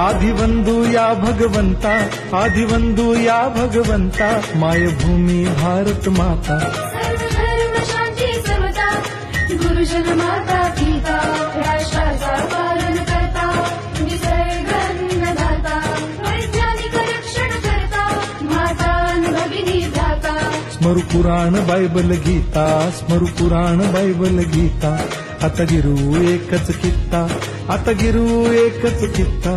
आदिवंदू या भगवंता आदिवंदू या भगवंता मायभूमी भारत माता. गुरुजन माता पिता राष्ट्राचा पालन करता निसर्ग अन्नदाता वैज्ञानिक रक्षण करता माता अन् भगिनी दाता स्मरु पुराण बायबल गीता स्मरु पुराण बायबल गीता. आता गिरू एकच कित्ता आता गिरू एकच गुणवत्ता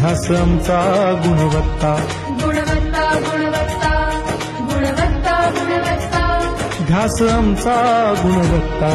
ध्यास आमचा गुणवत्ता. ध्यास आमचा गुणवत्ता.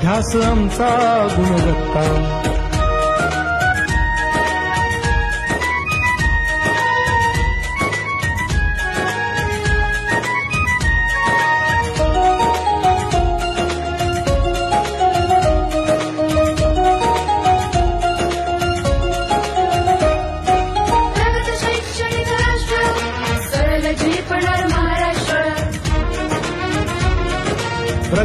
ध्यास आमचा गुणवत्ता.